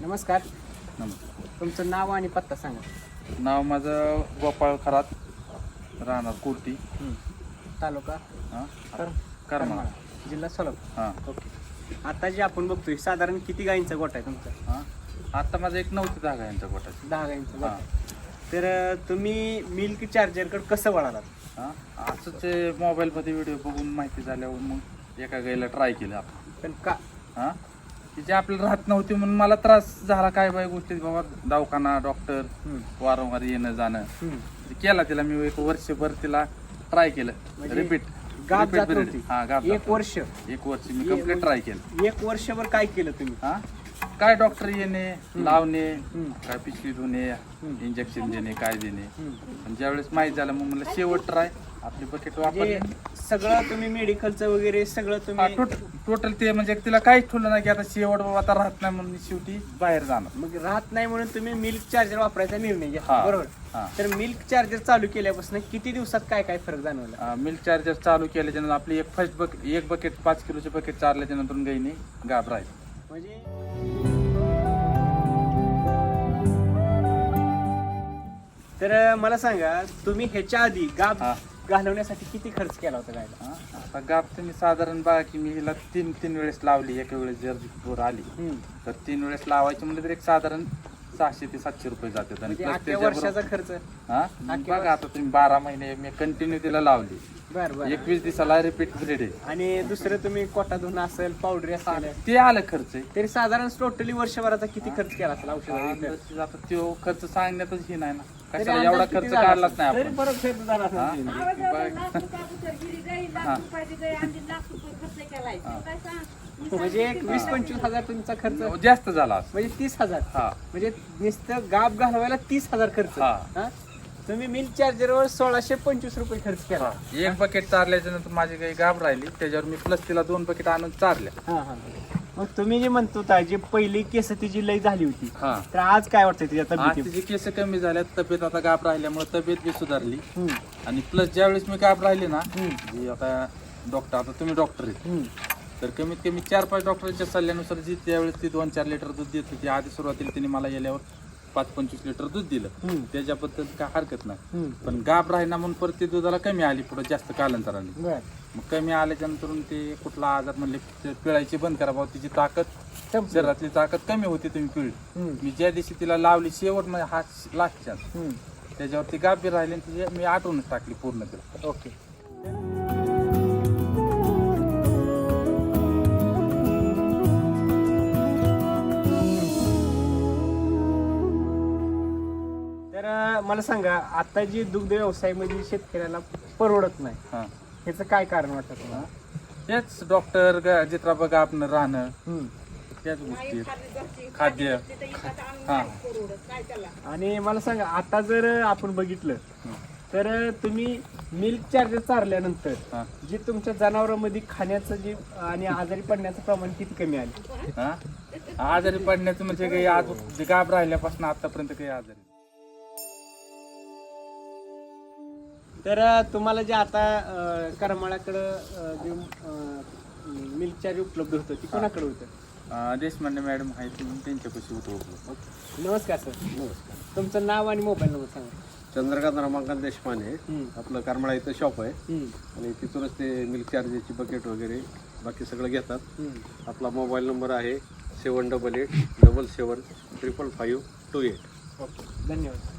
नमस्कार. नमस्कार. तुमचं नाव आणि पत्ता सांगा. नाव माझं गोपाळ खरात राहणार कुर्ती. तालुका? हां? कर करमाळा. जिल्हा सोलापूर. हां. ओके. आता जे आपण बघतोय साधारण किती गायींचा गोठा आहे तुमचा? हां? आता माझा एक नव्हती जागा यांच्या पोटाची दहा गायींचा गोठा हां. आहे. तर अं, तुम्ही मिल्क चार्जरकडे कसं वळालात? हां? असंच ते मोबाईलमध्ये व्हिडिओ बघून माहिती झाल्यावर मग एका गाईला ट्राय केलं आपण. पण का? हां? तिची आपल्याला राहत नव्हती म्हणून मला त्रास झाला काय बाय गोष्टी. बाबा दवाखाना डॉक्टर. वारंवार येणं जाणं. केला तिला मी एक वर्षभर तिला ट्राय केलं. म्हणजे रिपीट जात नव्हती. हां जात एक वर्ष. एक वर्ष मी कंप्लीट ट्राय केलं. एक वर्षभर काय केलं तुम्ही? हा? काय डॉक्टर येणे लावणे. काय पिशवी धुणे इंजेक्शन देणे काय देणे. पण ज्यावेळेस माहीत झालं मग मला शेवट ट्राय आपली बकेट वापरली म्हणजे सगळं तुम्ही मेडिकलचं वगैरे सगळं तुम्ही टोटल ते म्हणजे तिला काहीच ठेवलं नाही की आता शेवट बाबा आता राहत नाही म्हणून शेवटी बाहेर जाणार मग राहत नाही म्हणून तुम्ही मिल्क चार्जर वापरायचा निर्णय घेतला हा. बरोबर. तर मिल्क चार्जर चालू केल्यापासून किती दिवसात काय काय फरक जाणवला मिल्क चार्जर चालू केल्याच्यानंतर आपली एक फर्स्ट बकेट एक बकेट पाच किलोचे बकेट चारल्याच्या नंतर गाईने राहील म्हणजे तर मला सांगा तुम्ही ह्याच्या आधी गाब हा. घालवण्यासाठी किती खर्च केला होता गायला? हा, आता गाब तुम्ही साधारण बघा की मी हिला तीन तीन वेळेस लावली. एका वेळेस जर बोर आली हम्म. तर तीन वेळेस लावायचे म्हणजे तर एक साधारण सहाशे ते सातशे रुपये जातात. आणि म्हणजे plus अख्ख्या त्याच्याबरोबर- वर्षाचा खर्च? हा? बघा आता तुम्ही बारा महिने मी कंटिन्यू तिला लावली. बर बर. एकवीस दिवसाला रिपीट पिरियड आहे. आणि दुसरं तुम्ही कोटा धुणं असेल पावडरी असेल ते आलं खर्च. आहे. तरी साधारण टोटली वर्षभराचा किती खर्च केला असेल औषध आता तो खर्च सांगण्यातच हे नाही ना. कशाला एवढा खर्च काढलाच? नाही आपण. परत खर्च झाला असेल हा? तीन. म्हणजे एक वीस पंचवीस हजार तुमचा खर्च? जास्त झाला असं. म्हणजे तीस हजार. हा. म्हणजे नुसतं गाब घालवायला तीस हजार खर्च. हा. हा? तुम्ही मिल्क चार्जरवर सोळाशे पंचवीस रुपये खर्च केला. एक बकेट चारल्याच्या नंतर माझी काही गाब राहिली. त्याच्यावर मी प्लस तिला दोन बकेट आणून चारल्या. हा हा. मग तुम्ही जे म्हणतो होता, जी पहिली केस तिची लई झाली होती हा. तर आज काय वाटतं तिच्या आज तब्येती तिची केस कमी झाल्यात तब्येत आता गाब राहिल्यामुळे तब्येत बी सुधारली. आणि प्लस ज्यावेळेस मी गाब राहिली ना जी आता डॉक्टर आता तुम्ही डॉक्टर आहे हम्म. तर कमीत कमी चार पाच डॉक्टरांच्या सल्ल्यानुसार जी त्यावेळेस ती दोन चार लिटर दूध देत होती आधी सुरुवातीला तिने मला गेल्यावर पाच पंचवीस लिटर दूध दिलं. हम्म, त्याच्याबद्दल काय हरकत नाही. पण गाब राहिना म्हणून परत ती दुधाला कमी आली पुढे जास्त कालांतराने. मग कमी आल्याच्यानंतर ते कुठला आजार म्हणले पिळायची बंद करा बाबा तिची ताकद. शरीरातली ताकद कमी होती तुम्ही पिळली. हम्म, मी ज्या दिवशी तिला लावली शेवट म्हणजे हा लास्टच्या हम्म. त्याच्यावर ती गाब बी राहिली तिची मी आठवूनच टाकली पूर्ण तिला. ओके. मला सांगा आता जी दुग्ध व्यवसायामध्ये शेतकऱ्याला परवडत नाही हा. ह्याचं काय कारण वाटतं तुम्हाला? तेच डॉक्टर जित्राबा गाबणं राहणं. हम्म. त्याच गोष्टी खाद्य. तिथं इकडं आणून हा. नाही परवडत. काय त्याला? आणि मला सांगा आता जर आपण बघितलं तर तुम्ही मिल्क चार्जर चारल्यानंतर हा. जे तुमच्या जनावरांमध्ये खाण्याचं जे आणि आजारी पडण्याचं प्रमाण किती कमी आले? हा? आजारी पडण्याचं म्हणजे काही आज जे गाब राहिल्यापासून आतापर्यंत काही आजारी तर तुम्हाला जे आता करमाळाकडं अं, जे मिल्क चार्ज उपलब्ध होतं ते कोणाकडे होतं? देशपांडे मॅडम आहेत म्हणून त्यांच्यापाशी होतो उपलब्ध. नमस्कार सर. नमस्कार. तुमचं नाव आणि मोबाईल नंबर सांगा. चंद्रकांत रमाकांत देशपांडे हम्म, आपलं करमाळा इथं शॉप आहे. हम्म, आणि तिथूनच ते मिल्क चार्जेसची बकेट वगैरे बाकी सगळं घेतात. हम्म. आपला मोबाईल नंबर आहे seven double eight double seven triple five two eight okay. धन्यवाद.